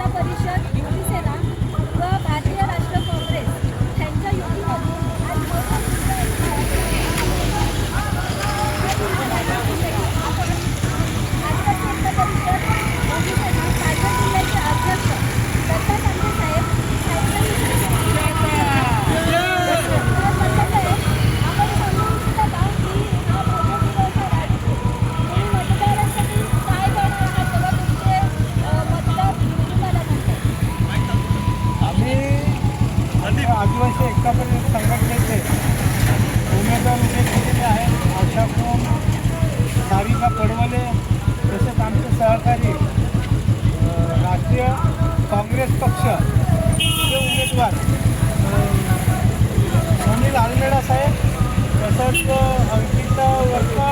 परिषद सारिका पडवले तसेच आमचे सहकारी राष्ट्रीय काँग्रेस पक्षचे उमेदवार अ, सुनील आलमेडा साहेब तसंच अंकिता वर्मा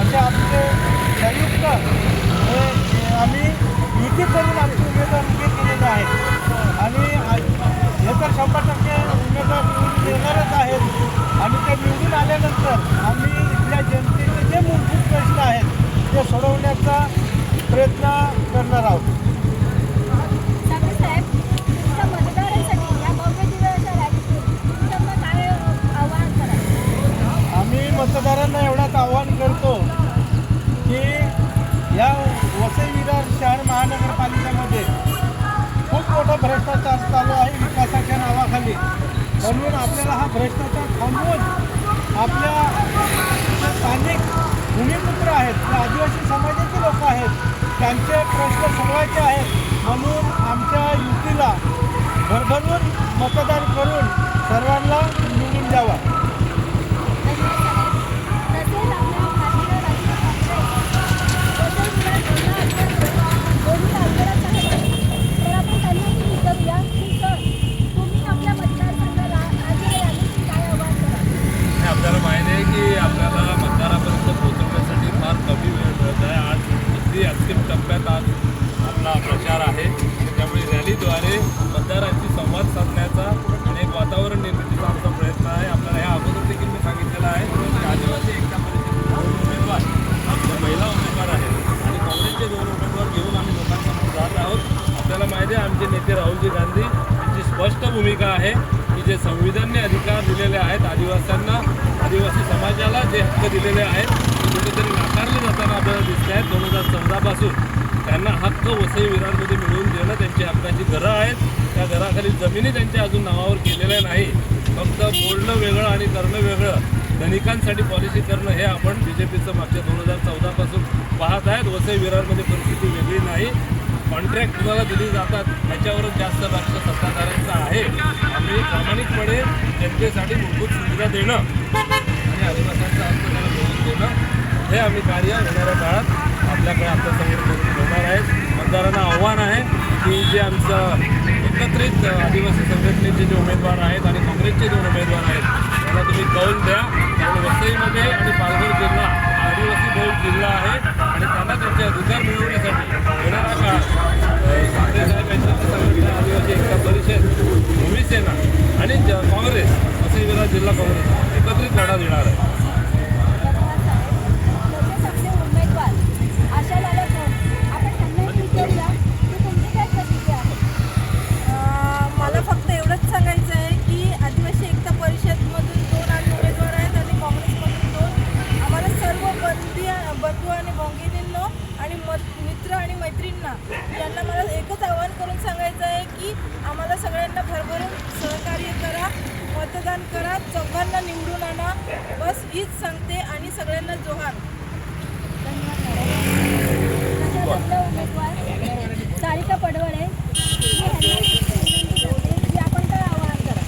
असे आमचे संयुक्त हे आम्ही युती करून आमचे उमेदवार भ्रष्टाचार चालू आहे विकासाच्या नावाखाली. म्हणून आपल्याला हा भ्रष्टाचार थांबवून आपल्या स्थानिक भूमिपुत्र आहेत जे आदिवासी समाजाचे लोक आहेत त्यांचे प्रश्न सोडवायचे आहेत. म्हणून आमच्या युतीला भरभरून मतदान करून सर्वांना निवडून द्यावा. संविधानने अधिकार दिलेले आहेत. आदिवासींना आदिवासी समाजाला जे हक्क दिलेले आहेत ते कुठेतरी नाकारले जाताना आपल्याला दिसले आहेत. दोन हजार चौदापासून त्यांना हक्क वसई विरारमध्ये मिळवून देणं त्यांची हक्काची घरं आहेत. त्या घराखाली जमिनी त्यांच्या अजून नावावर केलेल्या नाही. फक्त बोलणं वेगळं आणि करणं वेगळं. धनिकांसाठी पॉलिसी करणं हे आपण बी जे पीचं मागच्या दोन हजार चौदापासून पाहत आहेत. वसई विरारमध्ये परिस्थिती वेगळी नाही. कॉन्ट्रॅक्ट तुम्हाला दिली जातात त्याच्यावरच जास्त लक्ष सत्ताधाऱ्यांचं आहे. आम्ही प्रामाणिकपणे जनतेसाठी मूलभूत सुविधा देणं आणि आदिवासांचा हक्क त्याला मिळवून देणं हे आम्ही कार्य येणाऱ्या काळात आपल्याकडे आता करून होणार आहे मतदारांना आव्हान आहे की जे आमचं एकत्रित आदिवासी संघटनेचे जे उमेदवार आहेत आणि काँग्रेसचे दोन उमेदवार आहेत त्यांना तुम्ही कौल द्या. कारण वसईमध्ये आणि पालघर जिल्हा आदिवासी बहुल जिल्हा आहे आणि त्यांना त्यांचे अधिकार मिळवण्यासाठी काँग्रेस वसई विरार जिल्हा काँग्रेस. एकत्रित लढा देणार आहे. आवाहन करून सांगायचं आहे की आम्हाला सगळ्यांना भरभरून सहकार्य करा मतदान करा चौघांना निवडून आणा. बस हीच सांगते आणि सगळ्यांना जोहार. उमेदवार सारिका पडवळे. की आपण काय आवाहन कराल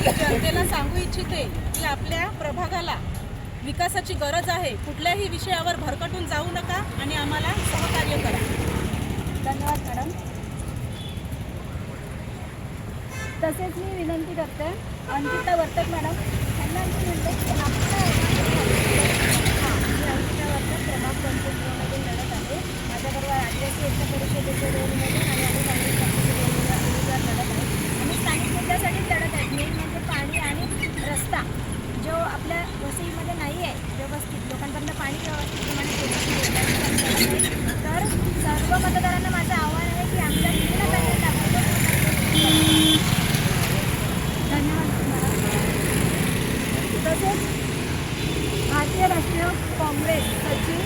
मी जनतेला सांगू इच्छिते की आपल्या प्रभागाला विकासाची गरज आहे. कुठल्याही विषयावर भरकटून जाऊ नका आणि आम्हाला सहकार्य करा. धन्यवाद मॅडम तसेच मी विनंती करते अंकिता वर्तक मॅडम यांना म्हणते की आपल्या हां मी अंकिता वर्तक प्रभाग पंचवीसमधून लढत आहे माझ्याबरोबर आदिवासी एकता परिषदेचे दोन उमेदवार आणि आम्ही काँग्रेस पक्षाचे दोन उमेदवार उमेदवार लढत आहे आम्ही स्थानिक मुद्द्यासाठी लढत आहेत मेन म्हणजे पाणी आणि रस्ता जो आपल्या वसईमध्ये नाही आहे व्यवस्थित लोकांपर्यंत पाणी व्यवस्थितप्रमाणे पोहोचत नाही. तर सर्व मतदारांना माझं आव्हान आहे की आमच्या पूर्ण पॅनल दाखवतो धन्यवाद तुम्हाला तसेच भारतीय राष्ट्रीय काँग्रेस सचिव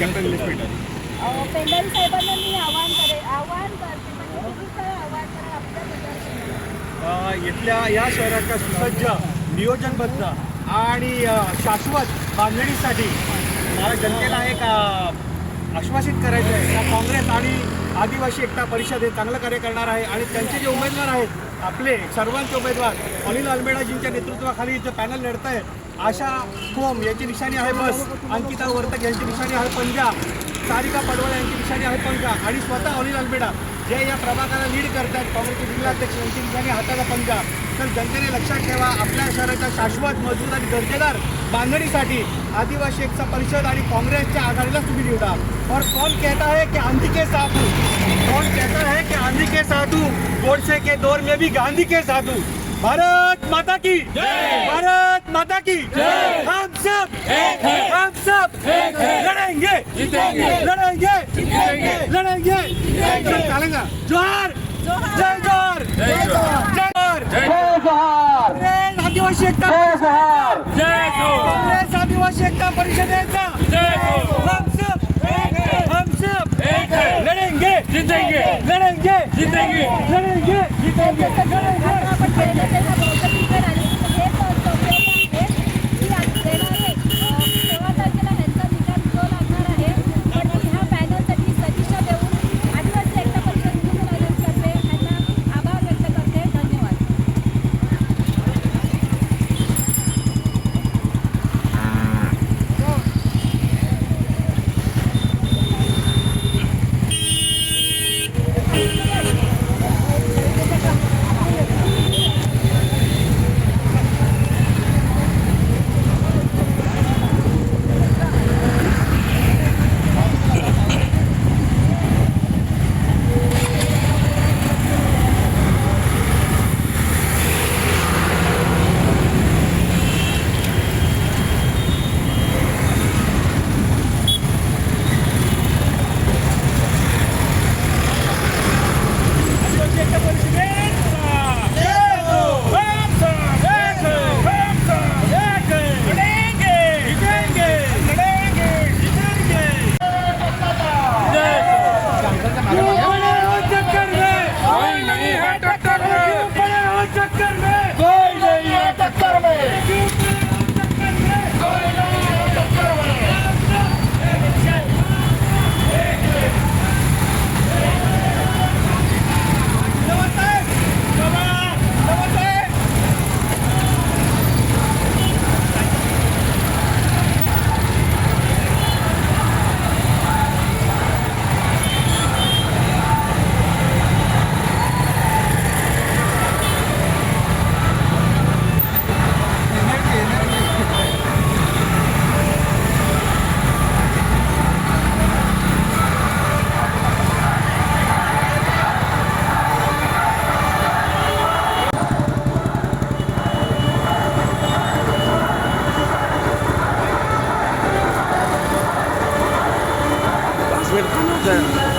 अं, पेंढारी साहेबांना मी आवाहन करे आवाहन करते म्हणजे तुम्ही काय आवाहन करा आपल्या मतदारसंघात अ, इथल्या या शहराच्या सुसज्ज नियोजनबद्ध आणि शाश्वत बांधणीसाठी मला जनतेला एक आश्वासित करायचं आहे का काँग्रेस आणि आदिवासी एकता परिषद हे चांगलं कार्य करणार आहे आणि त्यांचे जे उमेदवार आहेत आपले सर्वांचे उमेदवार अनिल अल्मेडाजींच्या नेतृत्वाखाली जे पॅनल लढत आहे आशा कोम यांची निशाणी आहे बस. अंकिता वर्तक यांची निशाणी आहे पंजा. सारिका पडवळ यांची निशाणी आहे पंजा. आणि स्वतः अनिल अल्मेडा जे या प्रभागाला लीड करतात काँग्रेसचे जिल्हाध्यक्ष यांची निशाणी हाताला पंजा. तर जनतेने लक्षात ठेवा आपल्या शहराच्या शाश्वत मजबूत आणि दर्जेदार बांधणीसाठी आदिवासी एकता परिषद आणि काँग्रेसच्या आघाडीला तुम्ही निवडा. और कौन कहता है की आंधी के साथ कहता है कि आंधी के साधु गोडसे के दौर में भी गांधी के साधु। भारत माता की। भारत माता की। हम सब। हम सब। लड़ेंगे। लड़ेंगे। लड़ेंगे। चलेगा। जोहार। जय जोहार। जय जोहार। काँग्रेस आदिवासी एकता आदिवासी एकता परिषदेचा। लड़ेंगे जितेंगे लड़ेंगे जितेंगे लड़ेंगे 对